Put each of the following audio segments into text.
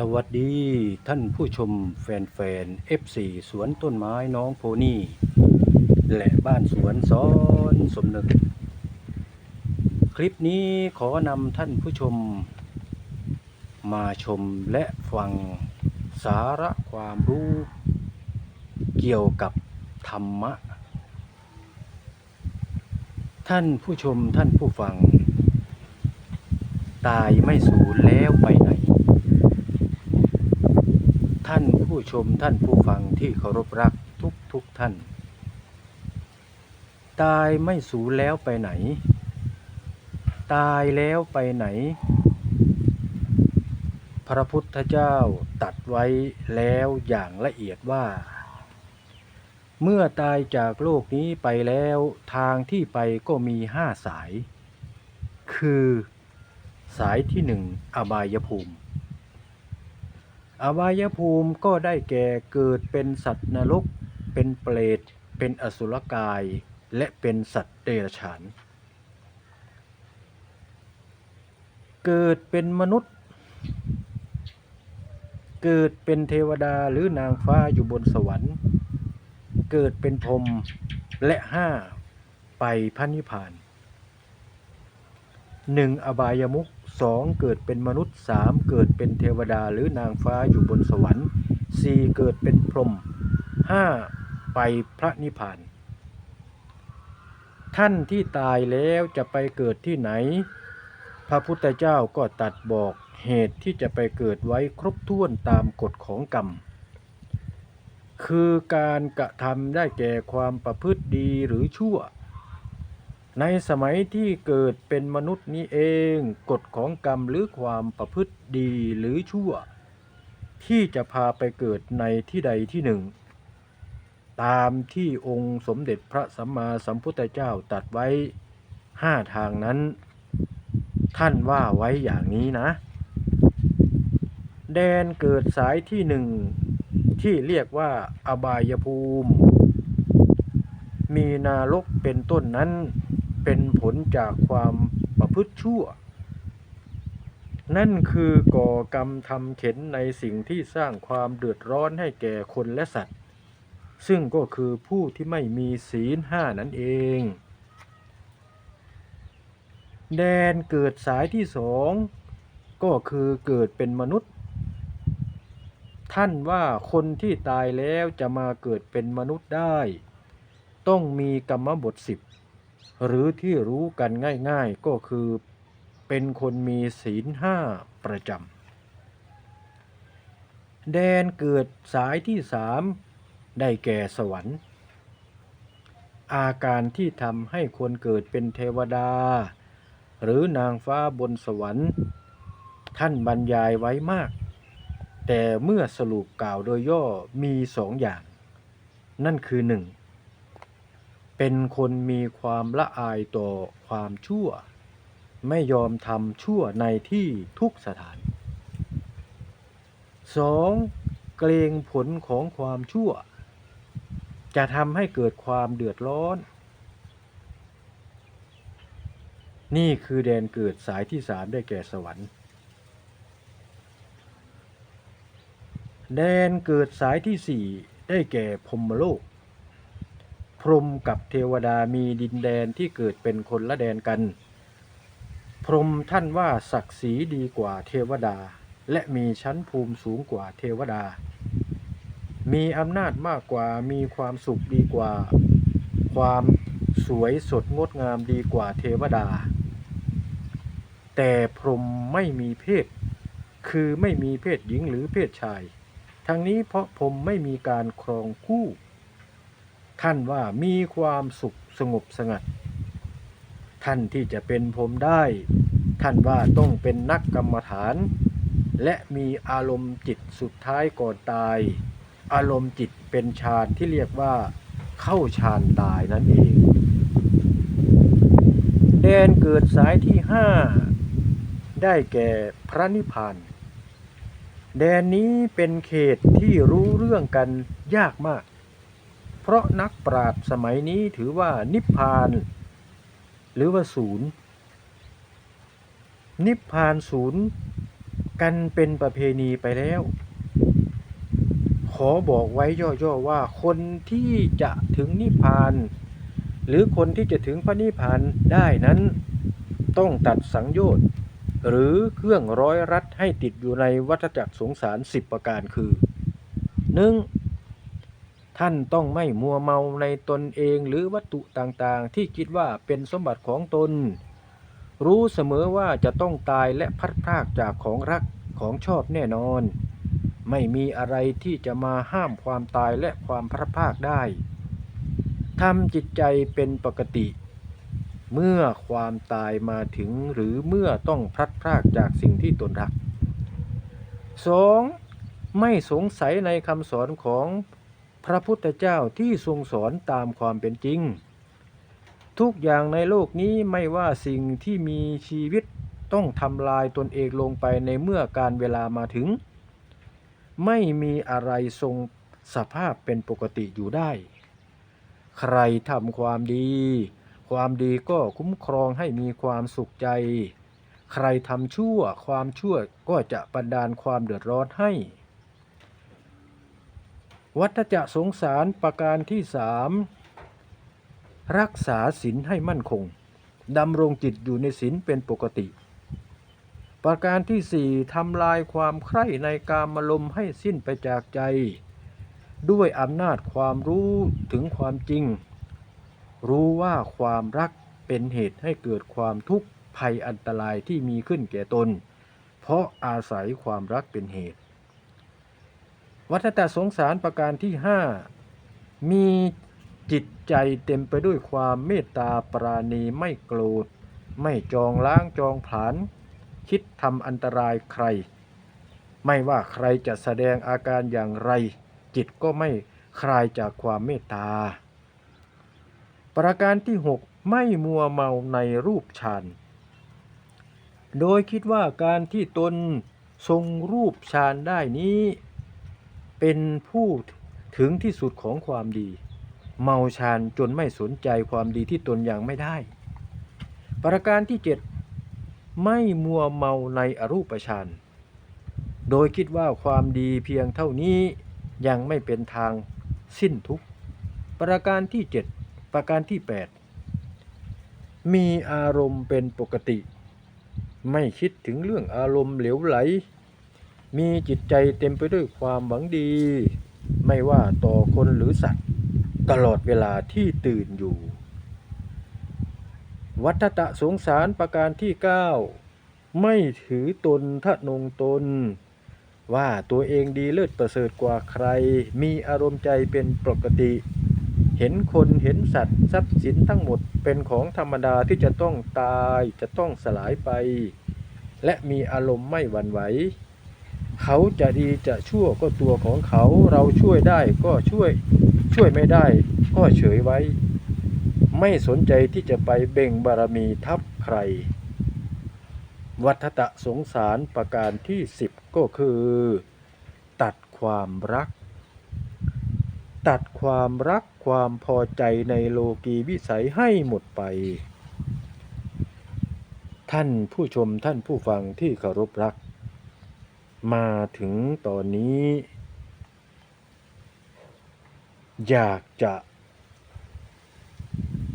สวัสดีท่านผู้ชมแฟนๆ F4 สวนต้นไม้น้องโพนี่ และบ้านสวนซ้อนสมนึก คลิปนี้ขอนำท่านผู้ชม มาชมและฟังสาระความรู้ เกี่ยวกับธรรมะ ท่านผู้ชมท่านผู้ฟัง ตายไม่สูญแล้วไปไหน ท่าน ผู้ชมท่านผู้ฟังที่เคารพรักทุกทุกๆท่าน ตายไม่สูญแล้วไปไหน ตายแล้วไปไหน พระพุทธเจ้าตัดไว้แล้วอย่างละเอียดว่า เมื่อตายจากโลกนี้ไปแล้วทางที่ไปก็มีห้าสาย คือ สายที่หนึ่งอบายภูมิ อบายภูมิก็ได้แก่เกิดเป็นสัตว์นรก เป็นเปรต เป็นอสุรกาย และเป็นสัตว์เดรัจฉาน เกิดเป็นมนุษย์ เกิดเป็นเทวดาหรือนางฟ้าอยู่บนสวรรค์ เกิดเป็นพรหมและห้าไปพระนิพพานหนึ่งอบายมุข สองเกิดเป็นมนุษย์สามเกิดเป็นเทวดาหรือนางฟ้าอยู่บนสวรรค์สี่เกิดเป็นพรหมห้าไปพระนิพพาน ท่านที่ตายแล้วจะไปเกิดที่ไหน พระพุทธเจ้าก็ตัดบอกเหตุที่จะไปเกิดไว้ครบถ้วนตามกฎของกรรม คือการกระทำได้แก่ความประพฤติดีหรือชั่ว ในสมัยที่เกิดเป็นมนุษย์นี้เอง กฎของกรรมหรือความประพฤติดีหรือชั่ว ที่จะพาไปเกิดในที่ใดที่หนึ่ง ตามที่องค์สมเด็จพระสัมมาสัมพุทธเจ้าตัดไว้ห้าทางนั้น ท่านว่าไว้อย่างนี้นะ แดนเกิดสายที่หนึ่ง ที่เรียกว่าอบายภูมิ มีนารกเป็นต้นนั้น เป็นผลจากความประพฤติชั่ว นั่นคือก่อกรรมทำเข็นในสิ่งที่สร้างความเดือดร้อนให้แก่คนและสัตว์ ซึ่งก็คือผู้ที่ไม่มีศีลห้านั่นเอง แดนเกิดสายที่สองก็คือเกิดเป็นมนุษย์ ท่านว่าคนที่ตายแล้วจะมาเกิดเป็นมนุษย์ได้ ต้องมีกรรมบทสิบ หรือที่รู้กันง่ายๆก็คือเป็นคนมีศีลห้าประจำ แดนเกิดสายที่สามได้แก่สวรรค์ อาการที่ทำให้คนเกิดเป็นเทวดา หรือนางฟ้าบนสวรรค์ ท่านบรรยายไว้มาก แต่เมื่อสรุปกล่าวโดยย่อมีสองอย่าง นั่นคือหนึ่ง เป็นคนมีความละอายต่อความชั่ว ไม่ยอมทำชั่วในที่ทุกสถาน 2. เกรงผลของความชั่ว จะทำให้เกิดความเดือดร้อน นี่คือแดนเกิดสายที่สามได้แก่สวรรค์แดนเกิดสายที่สี่ได้แก่พรมโลก รหมกับเทวดามีดินแดนที่เกิดเป็นคนละแดนกัน พรหมท่านว่าศักดิ์ศรีดีกว่าเทวดา และมีชั้นภูมิสูงกว่าเทวดา มีอำนาจมากกว่ามีความสุขดีกว่า ความสวยสดงดงามดีกว่าเทวดา แต่พรหมไม่มีเพศ คือไม่มีเพศหญิงหรือเพศชาย ทั้งนี้เพราะพรหมไม่มีการครองคู่ ท่านว่ามีความสุขสงบสงัด ท่านที่จะเป็นพรมได้ ท่านว่าต้องเป็นนักกรรมฐาน และมีอารมณ์จิตสุดท้ายก่อนตาย อารมณ์จิตเป็นฌานที่เรียกว่า เข้าฌานตายนั่นเองแดนเกิดสายที่ห้าได้แก่พระนิพพานแดนนี้เป็นเขตที่รู้เรื่องกันยากมาก เพราะนักปราชญ์สมัยนี้ถือว่านิพพาน หรือว่าศูนย์ นิพพานศูนย์กันเป็นประเพณีไปแล้ว ขอบอกไว้ย่อๆว่าคนที่จะถึงนิพพาน หรือคนที่จะถึงพระนิพพานได้นั้น ต้องตัดสังโยชน์หรือเครื่องร้อยรัดให้ติดอยู่ในวัฏจักรสงสารสิบประการคือ 1. ท่านต้องไม่มัวเมาในตนเองหรือวัตถุต่างๆ ที่คิดว่าเป็นสมบัติของตน รู้เสมอว่าจะต้องตายและพัดพรากจากของรักของชอบแน่นอน ไม่มีอะไรที่จะมาห้ามความตายและความพัดพรากได้ทำจิตใจเป็นปกติ เมื่อความตายมาถึงหรือเมื่อต้องพลัดพรากจากสิ่งที่ตนรัก 2. ไม่สงสัยในคำสอนของ พระพุทธเจ้าที่ทรงสอนตามความเป็นจริง ทุกอย่างในโลกนี้ไม่ว่าสิ่งที่มีชีวิตต้องทำลายตนเองลงไปในเมื่อการเวลามาถึง ไม่มีอะไรทรงสภาพเป็นปกติอยู่ได้ ใครทำความดี ความดีก็คุ้มครองให้มีความสุขใจ ใครทำชั่วความชั่วก็จะบันดาลความเดือดร้อนให้ วัฏจะสงสารประการที่สามรักษาศีลให้มั่นคงดำรงจิตอยู่ในศีลเป็นปกติ ประการที่สี่ทำลายความใคร่ในกามลมให้สิ้นไปจากใจ ด้วยอำนาจความรู้ถึงความจริง รู้ว่าความรักเป็นเหตุให้เกิดความทุกข์ภัยอันตรายที่มีขึ้นแก่ตน เพราะอาศัยความรักเป็นเหตุ วัฏฏะสงสารประการที่ห้ามีจิตใจเต็มไปด้วยความเมตตาปราณีไม่โกรธ ไม่จองล้างจองผลาญคิดทำอันตรายใคร ไม่ว่าใครจะแสดงอาการอย่างไร จิตก็ไม่คลายจากความเมตตา ประการที่หกไม่มัวเมาในรูปฌานโดยคิดว่าการที่ตนทรงรูปฌานได้นี้ เป็นผู้ถึงที่สุดของความดี เมาฌานจนไม่สนใจความดีที่ตนยังไม่ได้ ประการที่เจ็ดไม่มัวเมาในอรูปฌานโดยคิดว่าความดีเพียงเท่านี้ยังไม่เป็นทางสิ้นทุกข์ประการที่เจ็ดประการที่แปดมีอารมณ์เป็นปกติ ไม่คิดถึงเรื่องอารมณ์เหลวไหล มีจิตใจเต็มไปด้วยความหวังดี ไม่ว่าต่อคนหรือสัตว์ ตลอดเวลาที่ตื่นอยู่ วัฏฏะสงสารประการที่ 9 ไม่ถือตนทะนงตน ว่าตัวเองดีเลิศประเสริฐกว่าใคร มีอารมณ์ใจเป็นปกติ เห็นคนเห็นสัตว์ทรัพย์สินทั้งหมดเป็นของธรรมดาที่จะต้องตายจะต้องสลายไป และมีอารมณ์ไม่หวั่นไหว เขาจะดีจะชั่วก็ตัวของเขาเราช่วยได้ก็ช่วยช่วยไม่ได้ ก็เฉยไว้ ไม่สนใจที่จะไปเบ่งบารมีทับใคร วัฏฏะสงสารประการที่สิบก็คือ ตัดความรัก ตัดความรักความพอใจในโลกีวิสัยให้หมดไป ท่านผู้ชมท่านผู้ฟังที่เคารพรัก มาถึงตอนนี้ อยากจะ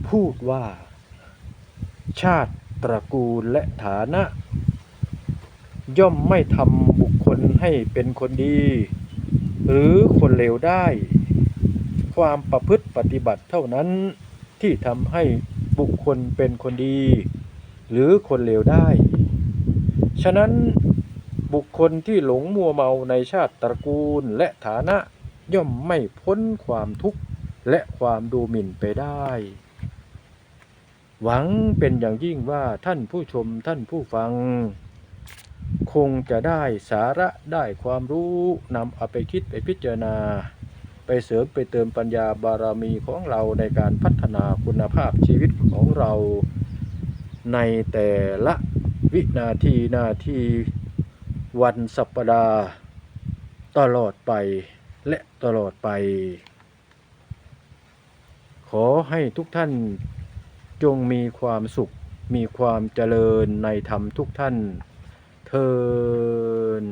พูดว่า ชาติตระกูลและฐานะ ย่อมไม่ทำบุคคลให้เป็นคนดี หรือคนเลวได้ ความประพฤติปฏิบัติเท่านั้นที่ทำให้บุคคลเป็นคนดี หรือคนเลวได้ ฉะนั้น บุคคลที่หลงมัวเมาในชาติตระกูลและฐานะย่อมไม่พ้นความทุกข์และความดูหมิ่นไปได้ หวังเป็นอย่างยิ่งว่าท่านผู้ชมท่านผู้ฟัง คงจะได้สาระได้ความรู้นำเอาไปคิดไปพิจารณา ไปเสริมไปเติมปัญญาบารมีของเราในการพัฒนาคุณภาพชีวิตของเรา ในแต่ละวินาทีนาที วันสัปดาห์ตลอดไปและตลอดไป ขอให้ทุกท่านจงมีความสุขมีความเจริญในธรรมทุกท่านเธอญ